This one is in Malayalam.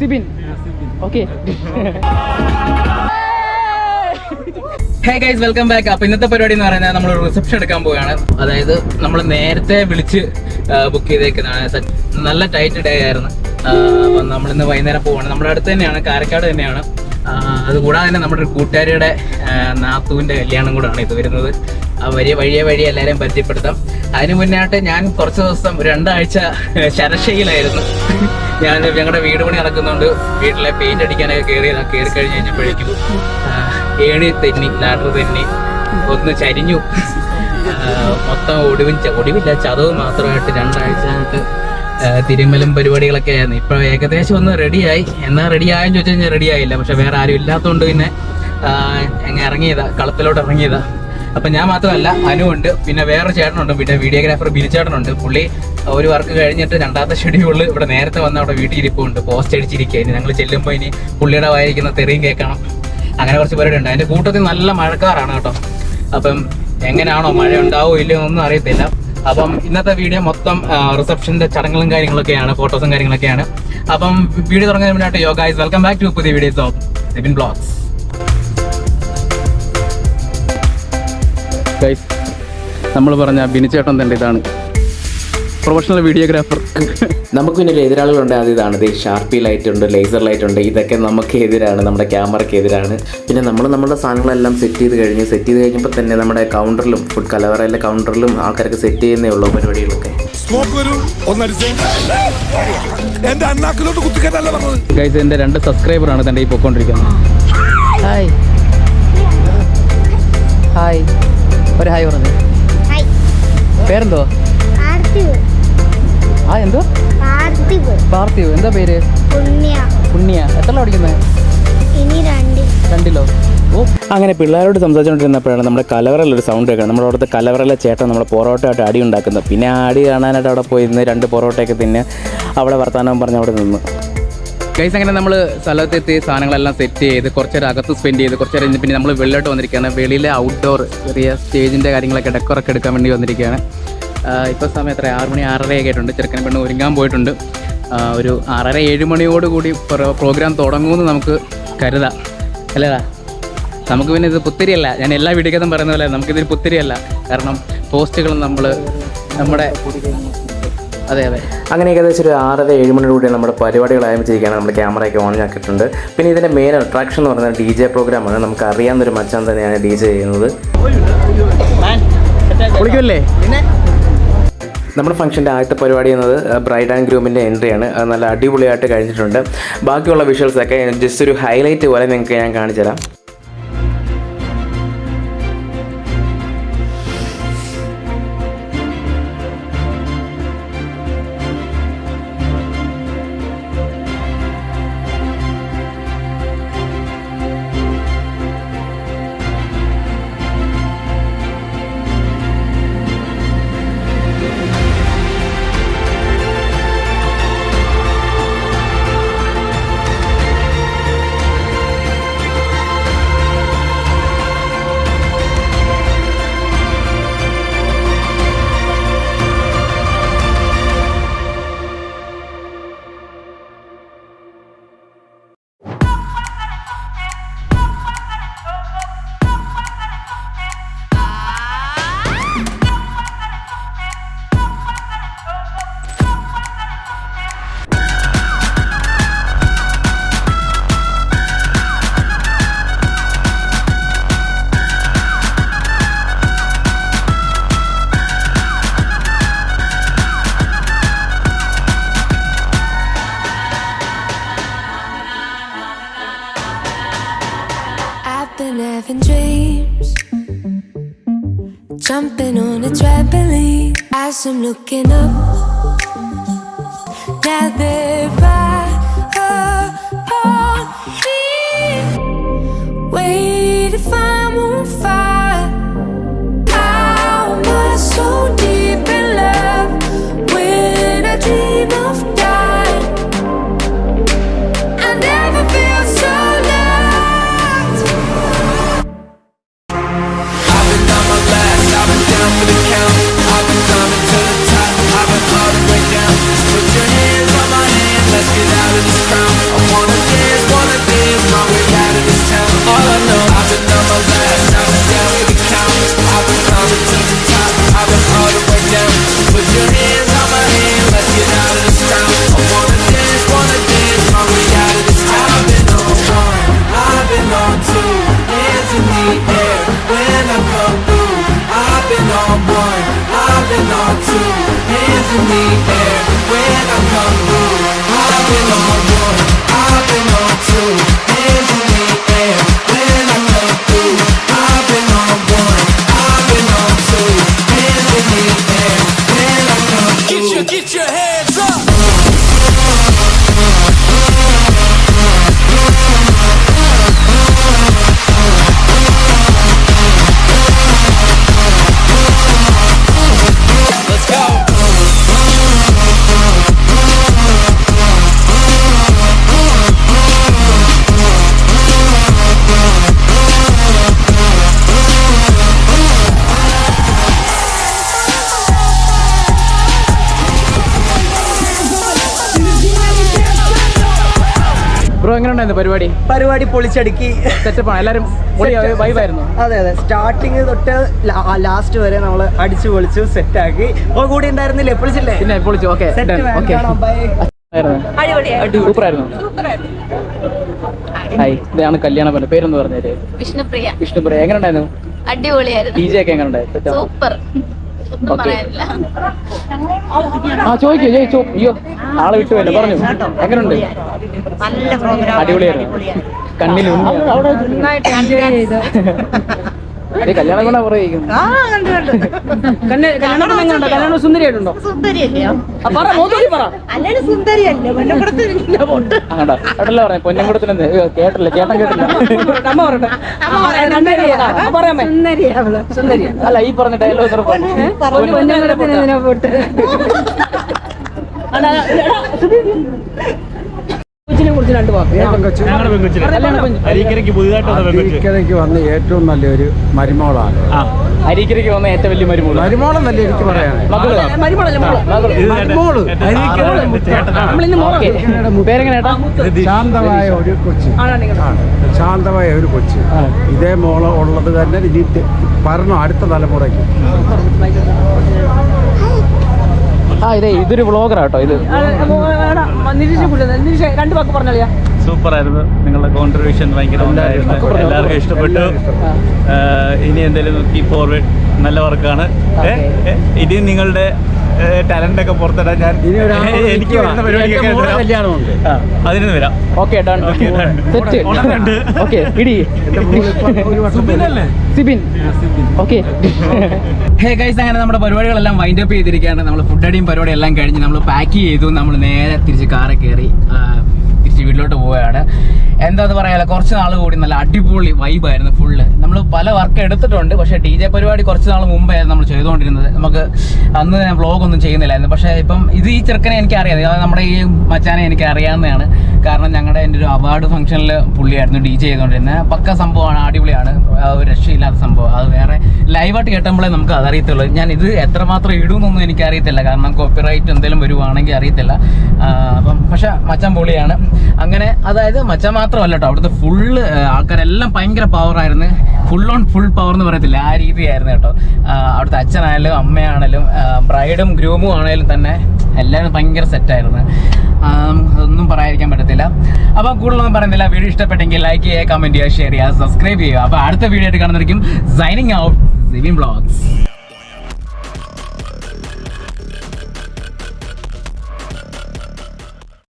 Sibin. Okay. Hey guys welcome back അപ്പൊ ഇന്നത്തെ പരിപാടി എന്ന് പറയുന്നത് നമ്മൾ റിസപ്ഷൻ എടുക്കാൻ പോവുകയാണ്. അതായത് നമ്മൾ നേരത്തെ വിളിച്ച് ബുക്ക് ചെയ്തേക്കുന്നതാണ്. നല്ല ടൈറ്റ് ഡേ ആയിരുന്നു. അപ്പൊ നമ്മൾ ഇന്ന് വൈകുന്നേരം പോവാണ്. നമ്മുടെ അടുത്ത് തന്നെയാണ് കാരക്കാട് തന്നെയാണ്. അതുകൂടാതെ തന്നെ നമ്മുടെ ഒരു കൂട്ടുകാരിയുടെ നാത്തുവിന്റെ നാത്തൂവിന്റെ കല്യാണം കൂടാണ് ഇത് വരുന്നത്. ആ വഴിയെ വഴിയെ വഴി എല്ലാവരെയും പരിചയപ്പെടുത്താം. അതിന് മുന്നായിട്ട് ഞാൻ കുറച്ച് ദിവസം രണ്ടാഴ്ച ശരശയിലായിരുന്നു ഞാൻ ഞങ്ങളുടെ വീട് പണി നടക്കുന്നുണ്ട് വീട്ടിലെ പെയിന്റ് അടിക്കാനൊക്കെ കയറി കയറി കഴിഞ്ഞ് കഴിഞ്ഞപ്പോഴേക്കും ഏണി തെന്നി ലാഡർ തെന്നി ഒന്ന് ചരിഞ്ഞു. മൊത്തം ഒടിവിൻ ഒടിവില്ല ചതവ് മാത്രമായിട്ട് രണ്ടാഴ്ചയായിട്ട് തിരുമലും പരിപാടികളൊക്കെ ആയിരുന്നു. ഇപ്പൊ ഏകദേശം ഒന്ന് റെഡിയായി എന്നാ റെഡിയായെന്ന് ചോദിച്ചു കഴിഞ്ഞാൽ റെഡി ആയില്ല. പക്ഷെ വേറെ ആരും ഇല്ലാത്തതുകൊണ്ട് പിന്നെ ഇറങ്ങിയതാ കളത്തിലോട്ട് ഇറങ്ങിയതാ. അപ്പൊ ഞാൻ മാത്രമല്ല അനുണ്ട് പിന്നെ വേറെ ചേട്ടനുണ്ട് പിന്നെ വീഡിയോഗ്രാഫർ ബിനിച്ചേട്ടനുണ്ട് പുള്ളി ഒരു വർക്ക് കഴിഞ്ഞിട്ട് രണ്ടാമത്തെ ഷെഡ്യൂളിൽ ഇവിടെ നേരത്തെ വന്ന അവിടെ വീട്ടിൽ ഇരിപ്പുണ്ട് പോസ്റ്റ് അടിച്ചിരിക്കുക. ഇനി ഞങ്ങൾ ചെല്ലുമ്പോൾ ഇനി പുള്ളിയുടെ വായിരിക്കുന്ന തെറിയും കേൾക്കണം. അങ്ങനെ കുറച്ച് പരിപാടി ഉണ്ട് അതിന്റെ കൂട്ടത്തിൽ നല്ല മഴക്കാറാണ് കേട്ടോ. അപ്പം എങ്ങനെയാണോ മഴ ഉണ്ടാവോ ഇല്ലയോ ഒന്നും അറിയത്തില്ല. അപ്പം ഇന്നത്തെ വീഡിയോ മൊത്തം റിസപ്ഷന്റെ ചടങ്ങുകളും കാര്യങ്ങളൊക്കെയാണ് ഫോട്ടോസും കാര്യങ്ങളൊക്കെയാണ്. അപ്പം വീഡിയോ തുടങ്ങുന്നതിനായിട്ട് യോഗ യോഗ വെൽക്കം ബാക്ക് ടു പുതിയ വീഡിയോസ് ഓഫ് ബ്ലോഗ്സ് ഗൈസ് നമ്മൾ പറഞ്ഞ ബിനിച്ചേട്ടൻ തന്നെ ഇതാണ്. പ്രൊഫഷണൽ വീഡിയോഗ്രാഫർ നമുക്ക് പിന്നെ എതിരാളികളുണ്ട്. അത് ഇതാണ്. ഇത് ഷാർപ്പി ലൈറ്റ് ഉണ്ട് ലേസർ ലൈറ്റ് ഉണ്ട്. ഇതൊക്കെ നമുക്ക് എതിരാണ്. നമ്മുടെ ക്യാമറയ്ക്ക് എതിരാണ്. പിന്നെ നമ്മൾ നമ്മുടെ സാധനങ്ങളെല്ലാം സെറ്റ് ചെയ്ത് കഴിഞ്ഞ് സെറ്റ് ചെയ്ത് കഴിഞ്ഞപ്പോൾ തന്നെ നമ്മുടെ കൗണ്ടറിലും ഫുഡ് കലവറയിലെ കൗണ്ടറിലും ആൾക്കാർക്ക് സെറ്റ് ചെയ്യുന്നേ ഉള്ളൂ പരിപാടികളൊക്കെ. സ്മോക്ക് വരൂ. ഒന്നടിച്ച്. എന്റെ അണ്ണാക്കിലോട്ട് കുത്തിക്കറ്റല്ല പറഞ്ഞത് ഗൈസ് എന്റെ രണ്ട് സബ്സ്ക്രൈബറാണ് തന്റെ ഈ പൊക്കോണ്ടിരിക്കുന്നത്. ഹായ് ഹായ് ഒരു ഹായ് പറഞ്ഞു. പേരെന്തോ ആ എന്തോ പാർത്ഥിവ്. എന്താ പേര്? പുണ്യ. എത്ര പഠിക്കുന്നത് രണ്ട്. രണ്ടിലോ? ഓ. അങ്ങനെ പിള്ളേരോട് സംസാരിച്ചുകൊണ്ടിരുന്നപ്പോഴാണ് നമ്മുടെ കലവറയിലൊരു സൗണ്ട് കേൾക്കുന്നത്. നമ്മുടെ അവിടുത്തെ കലവറയിലെ ചേട്ടൻ നമ്മുടെ പൊറോട്ടയായിട്ട് അടി ഉണ്ടാക്കുന്നത് പിന്നെ ആ അടി കാണാനായിട്ട് അവിടെ പോയി രണ്ട് പൊറോട്ടയൊക്കെ തിന്ന് അവിടെ വർത്തമാനം പറഞ്ഞ് അവിടെ നിന്നു. ഗൈസ് അങ്ങനെ നമ്മൾ സ്ഥലത്തെത്തി സാധനങ്ങളെല്ലാം സെറ്റ് ചെയ്ത് കുറച്ച് നേരം അകത്ത് സ്പെൻഡ് ചെയ്ത് കുറച്ച് നേരം കഴിഞ്ഞ് പിന്നെ നമ്മൾ വെളിയിലോട്ട് വന്നിരിക്കുകയാണ്. വെളിയിലെ ഔട്ട്ഡോർ ചെറിയ സ്റ്റേജിന്റെ കാര്യങ്ങളൊക്കെ ഡെക്കറൊക്കെ എടുക്കാൻ വേണ്ടി വന്നിരിക്കുകയാണ്. ഇപ്പോൾ സമയം എത്ര? ആറ് മണി ആറരയൊക്കെ ആയിട്ടുണ്ട്. ചെറുക്കൻ പെണ്ണ് ഒരുങ്ങാൻ പോയിട്ടുണ്ട്. ഒരു ആറര ഏഴ് മണിയോട് കൂടി പ്രോഗ്രാം തുടങ്ങുമെന്ന് നമുക്ക് കരുതാം. അല്ലേടാ നമുക്ക് പിന്നെ ഇത് പുത്തിരിയല്ല. ഞാൻ എല്ലാ വീഡിയോക്കത്തും പറയുന്ന പോലെ പുത്തിരിയല്ല. കാരണം പോസ്റ്റുകളും നമ്മൾ നമ്മുടെ അതെ അതെ. അങ്ങനെ ഏകദേശം ഒരു ആറര ഏഴ് മണിയോടെ നമ്മുടെ പരിപാടികൾ ആരംഭിച്ചിരിക്കുകയാണ്. നമ്മുടെ ക്യാമറയൊക്കെ ഓൺ ആക്കിയിട്ടുണ്ട്. പിന്നെ ഇതിന്റെ മെയിൻ അട്രാക്ഷൻ എന്ന് പറയുന്നത് ഡി ജെ പ്രോഗ്രാമാണ് നമുക്ക് അറിയാവുന്ന ഒരു മച്ചാൻ തന്നെയാണ് ഡി ജെ ചെയ്യുന്നത്. കുളിക്കുമല്ലേ നമ്മുടെ ഫംഗ്ഷന്റെ ആദ്യത്തെ പരിപാടി എന്നത് ബ്രൈഡ് ആൻഡ് ഗ്രൂമിന്റെ എൻട്രിയാണ് അത് നല്ല അടിപൊളിയായിട്ട് കഴിഞ്ഞിട്ടുണ്ട്. ബാക്കിയുള്ള വിഷ്വൽസൊക്കെ ജസ്റ്റ് ഒരു ഹൈലൈറ്റ് പോലെ നിങ്ങൾക്ക് ഞാൻ കാണിച്ചു തരാം I've having dreams, jumping on a trampoline as I'm looking up. Now they're bro എങ്ങനെ ഉണ്ടായിരുന്നു പരിപാടി? പരിപാടി പൊളിച്ചടുക്കി. സെറ്റപ്പാണ് എല്ലാവരും വൈബായിരുന്നു അതെ അതെ. സ്റ്റാർട്ടിങ് തൊട്ട് ലാസ്റ്റ് വരെ നമ്മൾ അടിച്ചു പൊളിച്ചു സെറ്റ് ആക്കി. ഓ കൂടി ഉണ്ടായിരുന്നില്ലേ പൊളിച്ചില്ലേ? പിന്നെ പൊളിച്ചു ഓക്കെ ആയിരുന്നു ഹായ് ഇതാണ് കല്യാണ പെണ്ണ് പേരെന്ന് പറഞ്ഞേര്? വിഷ്ണുപ്രിയ. വിഷ്ണുപ്രിയ എങ്ങനെ ഉണ്ടായിരുന്നു അടിപൊളിയായിരുന്നു. ഡി ജെ ഒക്കെ എങ്ങനെ ഉണ്ടായിരുന്നു സൂപ്പർ. ആ ചോദിക്കൂ ചോദിച്ചു അയ്യോ ആളെ വിട്ടുവല്ലോ പറഞ്ഞു. എങ്ങനെയുണ്ട് അടിപൊളിയായിരുന്നു. പ്രോഗ്രാം അടിപൊളിയായിരുന്നു കണ്ണിൽ അതെ കല്യാണം കൊണ്ടാ പറയുന്നത് കല്യാണം സുന്ദരിയായിട്ടുണ്ടോ പറ മോദി പറ. അല്ലെ സുന്ദരിയല്ലേ? അങ്ങോട്ടാ അവിടെല്ലാം പറഞ്ഞു പൊന്നംകുടത്തിന് കേട്ടില്ല ചേട്ടൻ കേട്ടില്ല. സുന്ദരി അല്ല ഈ പറഞ്ഞ ഡയലോഗ് അരീക്കരയ്ക്ക് വന്ന ഏറ്റവും നല്ലൊരു മരുമോളാണ്. അരീക്കരയ്ക്ക് വന്ന ഏറ്റവും വലിയ മരുമൂല മരുമോളെന്നല്ല എനിക്ക് പറയാനാണ് മരുമോൾ. ശാന്തമായ ഒരു കൊച്ച്. ആണ്. ശാന്തമായ ഒരു കൊച്ച്. ഇതേ മോൾ ഉള്ളത് തന്നെ ഇനി പറഞ്ഞു അടുത്ത തലമുറയ്ക്ക്. ആ ഇതേ ഇതൊരു വ്ളോഗറാട്ടോ ഇത്. സൂപ്പർ ആയിരുന്നു നിങ്ങളുടെ കോൺട്രിബ്യൂഷൻ ഭയങ്കര എല്ലാവർക്കും ഇഷ്ടപ്പെട്ടു. ഇനി എന്തെങ്കിലും കീപ് ഫോർവേഡ് നല്ല വർക്കാണ് ഇനി നിങ്ങളുടെ ടാലന്റ് ഒക്കെ പുറത്തിടാൻ ഞാൻ എനിക്ക് വരുന്ന വരാം. കല്യാണമുണ്ട്. അതിന് വരാം. ഓക്കെ. ഓക്കെ ഇടി. സിബിൻ ഓക്കെ. ഹേ ഗൈസ് അങ്ങനെ നമ്മുടെ പരിപാടികളെല്ലാം വൈൻഡ് അപ്പ് ചെയ്തിരിക്കുകയാണ്. നമ്മൾ ഫുഡ് അടിയും പരിപാടി എല്ലാം കഴിഞ്ഞ് നമ്മൾ പാക്ക് ചെയ്തു. നമ്മൾ നേരെ തിരിച്ച് കാറിൽ കയറി തിരിച്ച് വീട്ടിലോട്ട് പോവുകയാണ്. എന്താന്ന് പറയാല? കുറച്ച് നാൾ കൂടി നല്ല അടിപൊളി വൈബായിരുന്നു ഫുള്ള് നമ്മൾ പല വർക്ക് എടുത്തിട്ടുണ്ട്. പക്ഷേ ഡി ജെ പരിപാടി കുറച്ച് നാൾ മുമ്പായിരുന്നു നമ്മൾ ചെയ്തുകൊണ്ടിരുന്നത്. നമുക്ക് അന്ന് ഞാൻ വ്ളോഗൊന്നും ചെയ്യുന്നില്ലായിരുന്നു. പക്ഷേ ഇപ്പം ഇത് ഈ ചെറുക്കനെ എനിക്ക് അറിയാം നമ്മുടെ ഈ മച്ചാനെ എനിക്ക് അറിയാവുന്നതാണ് കാരണം ഞങ്ങളുടെ എന്റെ ഒരു അവാർഡ് ഫംഗ്ഷനിൽ പുള്ളിയായിരുന്നു ഡി ജെ ചെയ്തുകൊണ്ടിരുന്നത്. പക്ക സംഭവമാണ് അടിപൊളിയാണ്. ഒരു രക്ഷയില്ലാത്ത സംഭവം. അത് വേറെ ലൈവായിട്ട് കേട്ടുമ്പോഴേ നമുക്ക് അതറിയത്തുള്ളൂ. ഞാൻ ഇത് എത്രമാത്രം ഇടുമെന്നൊന്നും എനിക്ക് അറിയത്തില്ല കാരണം കോപ്പിറൈറ്റ് എന്തെങ്കിലും വരുവാണെങ്കിൽ അറിയത്തില്ല. അപ്പം പക്ഷെ മച്ചാൻ പൊളിയാണ് അങ്ങനെ അതായത് മച്ചാൻ മാത്രമല്ല കേട്ടോ അവിടുത്തെ ഫുള്ള് ആൾക്കാരെല്ലാം ഭയങ്കര പവറായിരുന്നു ഫുൾ ഓൺ ഫുൾ പവർ എന്ന് പറയത്തില്ല. ആ രീതിയായിരുന്നു കേട്ടോ. അവിടുത്തെ അച്ഛനായാലും അമ്മയാണേലും ബ്രൈഡും ഗ്രൂമും ആണേലും തന്നെ എല്ലാവരും ഭയങ്കര സെറ്റായിരുന്നു അതൊന്നും പറയാതിരിക്കാൻ പറ്റത്തില്ല. അപ്പോൾ കൂടുതലൊന്നും പറയുന്നില്ല. വീഡിയോ ഇഷ്ടപ്പെട്ടെങ്കിൽ ലൈക്ക് ചെയ്യുക കമന്റ് ചെയ്യുക ഷെയർ ചെയ്യുക സബ്സ്ക്രൈബ് ചെയ്യുക. അപ്പോൾ അടുത്ത വീഡിയോ ആയിട്ട് കാണുന്നതായിരിക്കും. Signing out Sivin blogs